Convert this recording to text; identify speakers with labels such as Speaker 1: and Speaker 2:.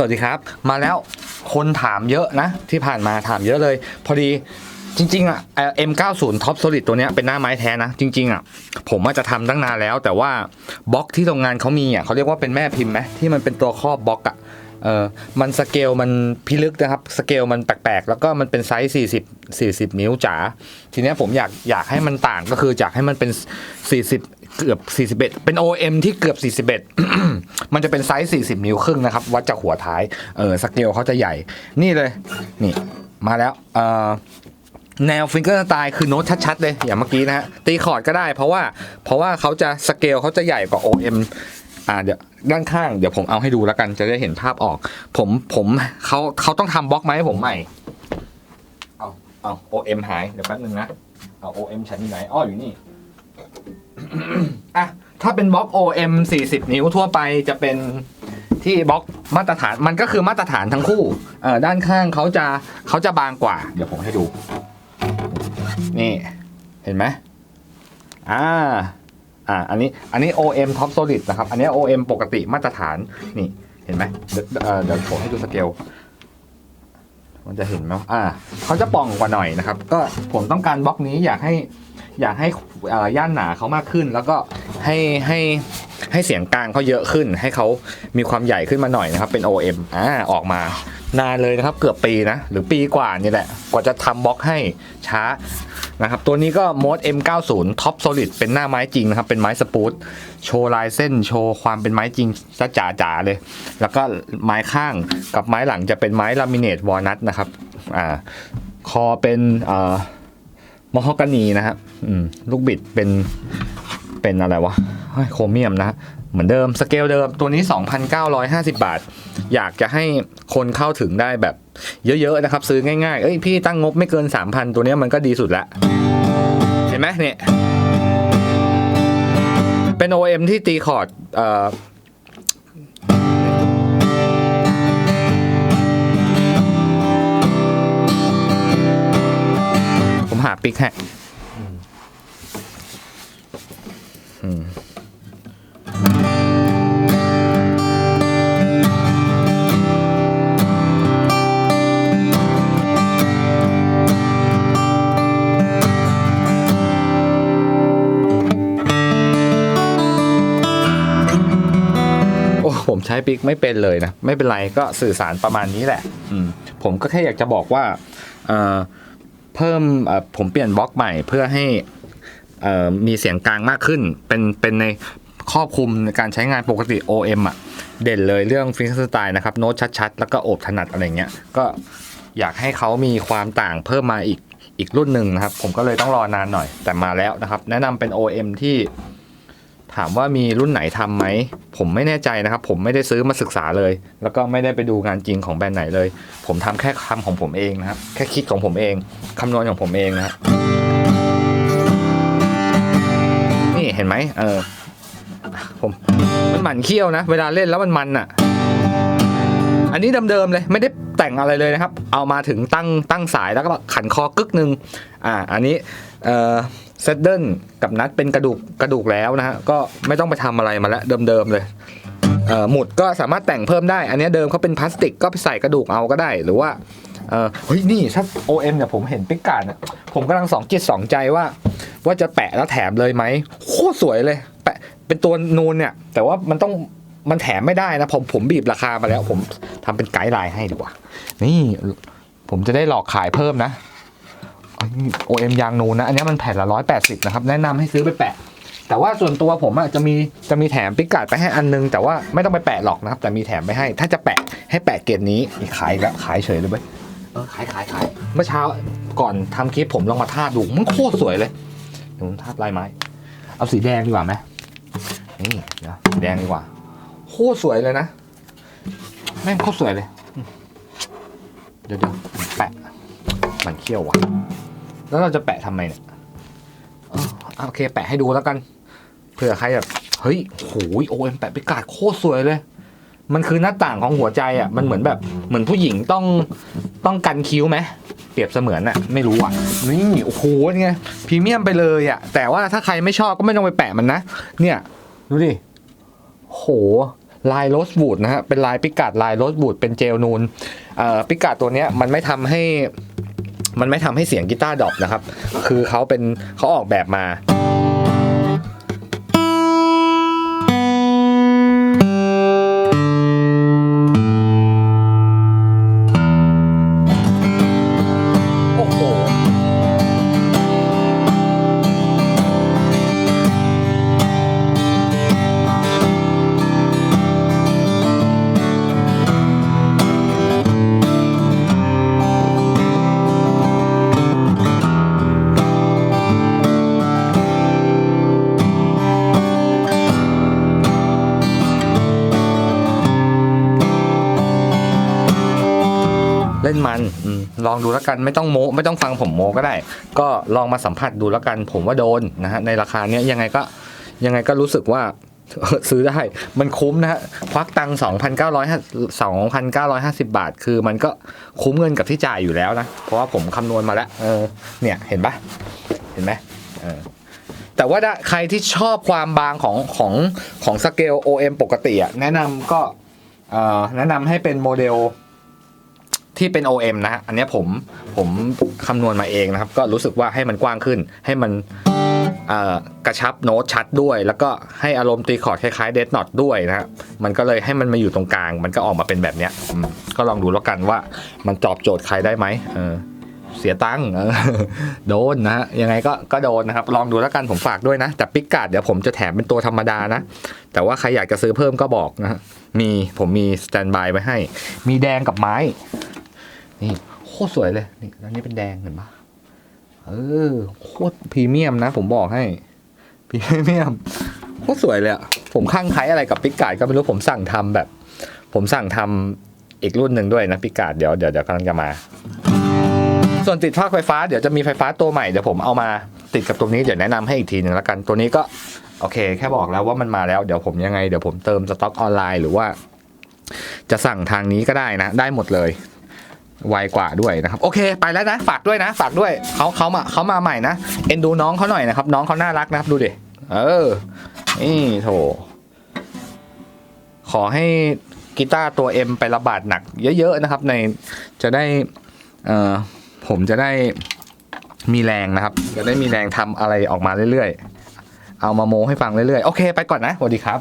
Speaker 1: สวัสดีครับ มาแล้วคนถามเยอะนะ ที่ผ่านมาถามเยอะเลย พอดีจริงๆอะเอ่อ M90 Top Solid ตัวเนี้ยเป็นหน้าไม้แท้นะ จริง ๆ อะ ผมว่าจะทำตั้งนานแล้ว แต่ว่าบล็อกที่โรงงานเขามีอะเขาเรียกว่าเป็นแม่พิมพ์ไหมที่มันเป็นตัวครอบบล็อกอะ เออมันสเกลมันพิลึกนะครับ สเกลมันแปลกๆ แล้วก็มันเป็นไซส์40 40 นิ้วจ๋า ทีนี้ผมอยากอยากให้มันต่างก็คืออยากให้มันเป็น 40 เกือบ 41 เป็น OM ที่เกือบ 41 มันจะเป็นไซส์ 40 นิ้วครึ่งนะครับ วัดจากหัวท้าย เออสเกลเขาจะใหญ่ นี่เลย นี่ มาแล้ว เออแนวฟิงเกอร์สไตล์คือโน้ตชัด ๆ เลย อย่างเมื่อกี้นะฮะตีคอร์ดก็ได้เพราะว่าเพราะว่าเขาจะสเกลเขาจะใหญ่กว่า OM อ่าเดี๋ยวด้านข้างเดี๋ยวผมเอาให้ดูแล้วกันจะได้เห็นภาพออก ผมผมเขาเขาต้องทำบล็อกมาให้ผมใหม่ เอาเอา OM หายเดี๋ยวแป๊บนึงนะเอา OM ฉันอยู่ไหนอ้ออยู่นี่อะถ้าเป็นบล็อก OM 40 นิ้วทั่วไปจะเป็นที่บล็อกมาตรฐานมันก็คือมาตรฐานทั้งคู่เอ่อด้านข้างเขาจะเขาจะบางกว่า เดี๋ยวผมให้ดู นี่ เห็นไหมอ่า อ่าอันนี้อันนี้ OM Top Solid นะครับ อันนี้ OM ปกติมาตรฐานนี่เห็นไหมเดี๋ยวเดี๋ยวผมให้ดูสเกลมันจะเห็นไหมอ่าเขาจะป่องกว่าหน่อยนะครับ ก็ผมต้องการบล็อกนี้อยากให้อยากให้ย่านหนาเขามากขึ้น แล้วก็ให้ให้ให้เสียงกลางเขาเยอะขึ้น ให้เขามีความใหญ่ขึ้นมาหน่อยนะครับ เป็น OM อ่าออกมานานเลยนะครับ เกือบปีนะ หรือปีกว่านี่แหละ กว่าจะทำบล็อกให้ช้า นะครับตัวนี้ก็ Mode M90 Top Solid เป็นหน้าไม้จริงนะครับ เป็นไม้สปูตโชว์ลายเส้นโชว์ความเป็นไม้จริงซะจ๋าๆเลย แล้วก็ไม้ข้างกับไม้หลังจะเป็นไม้ลามิเนตวอลนัทนะครับอ่าคอเป็นเอ่อมอฮอกานีนะครับลูกบิดเป็นเป็นอะไรวะโครเมียมนะเหมือนเดิมสเกลเดิมตัวนี้ 2,950 บาท อยากจะให้คนเข้าถึงได้แบบเยอะๆนะครับ ซื้อง่ายๆ เอ้ยพี่ตั้งงบไม่เกิน 3,000 ตัวนี้มันก็ดีสุดละ ห็นไหมเนี่ย เป็น OM ที่ตีคอร์ดเอ่อผมหาปิกฮะอืม ผมใช้ปิกไม่เป็นเลยนะ ไม่เป็นไรก็สื่อสารประมาณนี้แหละอืมผมก็แค่อยากจะบอกว่าเอ่อเพิ่มผมเปลี่ยนบล็อกใหม่เพื่อให้เอ่อมีเสียงกลางมากขึ้น เป็นเป็นในครอบคลุมในการใช้งานปกติ OM อะ เด่นเลยเรื่องฟิงสไตล์นะครับ โน้ตชัดๆ แล้วก็โอบถนัดอะไรเงี้ย ก็อยากให้เขามีความต่างเพิ่มมาอีกอีกรุ่นหนึ่งนะครับ ผมก็เลยต้องรอนานหน่อยแต่มาแล้วนะครับ แนะนำเป็น OM ที่ ถามว่ามีรุ่นไหนทำไหม ผมไม่แน่ใจนะครับ ผมไม่ได้ซื้อมาศึกษาเลย แล้วก็ไม่ได้ไปดูงานจริงของแบรนด์ไหนเลย ผมทำแค่คำของผมเองนะครับ แค่คิดของผมเองคำนวณของผมเองนะฮะนี่เห็นไหมเออผมมันหมันเขี้ยวนะ เวลาเล่นแล้วมันมันอะ อันนี้เดิมๆเลย ไม่ได้แต่งอะไรเลยนะครับ เอามาถึงตั้งตั้งสายแล้วก็ขันคอกึกหนึ่งอ่า อันนี้เอ่อ เซตเดิลกับนัดเป็นกระดูกกระดูกแล้วนะฮะก็ไม่ต้องไปทำอะไรมาแล้วเดิมๆเลยเหมุดก็สามารถแต่งเพิ่มได้ อันนี้เดิมเขาเป็นพลาสติกก็ไปใส่กระดูกเอาก็ได้หรือว่าเฮ้ยนี่ถ้า OM เนี่ยผมเห็นปิกการ์ดเนี่ยผมกำลังสองจิตสองใจว่า ว่าจะแปะแล้วแถมเลยไหมโคตรสวยเลย แปะเป็นตัวนูนเนี่ย แต่ว่ามันต้องมันแถมไม่ได้นะผมผมบีบราคามาแล้ว ผมทำเป็นไกด์ไลน์ให้ดีกว่า นี่ผมจะได้หลอกขายเพิ่มนะ โอเอ็มยางนูนนะ อันนี้มันแผ่นละร้อยแปดสิบนะครับ แนะนำให้ซื้อไปแปะ แต่ว่าส่วนตัวผมอะจะมีจะมีแถมปิกกาดไปให้อันนึง แต่ว่าไม่ต้องไปแปะหรอกนะครับ แต่มีแถมไปให้ ถ้าจะแปะให้แปะเกรดนี้ขายแล้วขายเฉยเลยเว้ยเออขายขายขายเมื่อเช้าก่อนทำคลิปผมลองมาทาดูมันโคตรสวยเลยผมทาลายไม้ เอาสีแดงดีกว่าไหมนี่เดี๋ยวสีแดงดีกว่าโคตรสวยเลยนะแม่งโคตรสวยเลย เดี๋ยวเดี๋ยวแปะมันเขี้ยวว่ะ แล้วเราจะแปะทำไมเนี่ยอะโอเค แปะให้ดูแล้วกัน เผื่อใครแบบ เฮ้ยโหยโอเอ็มแปะไปกาดโคตรสวยเลย มันคือหน้าต่างของหัวใจอะ มันเหมือนแบบ เหมือนผู้หญิงต้องต้องกันคิ้วไหม เปรียบเสมือนอะ ไม่รู้อะ นี่ โอ้โหนี่ไงพรีเมียมไปเลยอะ แต่ว่าถ้าใครไม่ชอบก็ไม่ต้องไปแปะมันนะ เนี่ย ดูดิ โหลายโรสบูดนะฮะ เป็นลายปิกัดลายโรสบูดเป็นเจลนูน เอ่อปิกัดตัวเนี้ยมันไม่ทำให้ มันไม่ทำให้เสียงกีตาร์ดรอปนะครับ คือเขาเป็นเขาออกแบบมา ลองดูแล้วกันไม่ต้องโมไม่ต้องฟังผมโมก็ได้ ก็ลองมาสัมผัสดูแล้วกัน ผมว่าโดนนะฮะในราคาเนี้ยยังไงก็ยังไงก็รู้สึกว่าซื้อได้ มันคุ้มนะฮะควักตังสองพันเก้าร้อยสองพันเก้าร้อยห้าสิบาท คือมันก็คุ้มเงินกับที่จ่ายอยู่แล้วนะ เพราะว่าผมคำนวณมาแล้ว เออ เนี่ย เห็นปะเห็นไหมเออแต่ว่าใครที่ชอบความบางของของของสเกล OM ปกติอะแนะนำก็แนะนำให้เป็นโมเดล ที่เป็น OM นะฮะอันนี้ผมผมคำนวณมาเองนะครับ ก็รู้สึกว่าให้มันกว้างขึ้น ให้มันกระชับโน้ตชัดด้วย แล้วก็ให้อารมณ์ตีคอร์ดคล้ายๆเด n น็อตด้วยนะฮะมันก็เลยให้มันมาอยู่ตรงกลาง มันก็ออกมาเป็นแบบเนี้ยก็ลองดูแล้วกันว่ามันตอบโจทย์ใครได้ไหมเเสียตังค์โดนนะฮะยังไงก็ก็โดนนะครับ ลองดูแล้วกันผมฝากด้วยนะ แต่ปิกการ์ดเดี๋ยวผมจะแถมเป็นตัวธรรมดานะ แต่ว่าใครอยากจะซื้อเพิ่มก็บอกนะฮะมีผมมีสแตนบายไว้ให้ มีแดงกับไม้ นี่โคตรสวยเลยนี่แล้วนี่เป็นแดงเห็นปะเออโคตรพรีเมียมนะ ผมบอกให้พรีเมียมโคตรสวยเลยอะผมข้างใครอะไรกับปิกาดก็ไม่รู้ผมสั่งทำแบบ ผมสั่งทำอีกรุ่นหนึ่งด้วยนะปิกาดเดี๋ยวเดี๋ยวเดี๋ยวกำลังจะมา ส่วนติดภาคไฟฟ้าเดี๋ยวจะมีไฟฟ้าตัวใหม่เดี๋ยวผมเอามาติดกับตรงนี้เดี๋ยวแนะนำให้อีกทีหนึ่งแล้วกันตัวนี้ก็โอเค แค่บอกแล้วว่ามันมาแล้วเดี๋ยวผมยังไงเดี๋ยวผมเติมสต็อกออนไลน์หรือว่า จะสั่งทางนี้ก็ได้นะ ได้หมดเลย ไวกว่าด้วยนะครับ โอเค ไปแล้วนะ ฝากด้วยนะ ฝากด้วยเขาเขามาเขามาใหม่นะ เอ็นดูน้องเขาหน่อยนะครับ น้องเขาน่ารักนะครับ ดูดิเออ นี่โถขอให้กีตาร์ตัว M ไประบาดหนักเยอะ ๆ นะครับ ในจะได้เอ่อผมจะได้มีแรงนะครับ จะได้มีแรงทำอะไรออกมาเรื่อยๆ เอามาโมให้ฟังเรื่อยๆ โอเค ไปก่อนนะสวัสดีครับ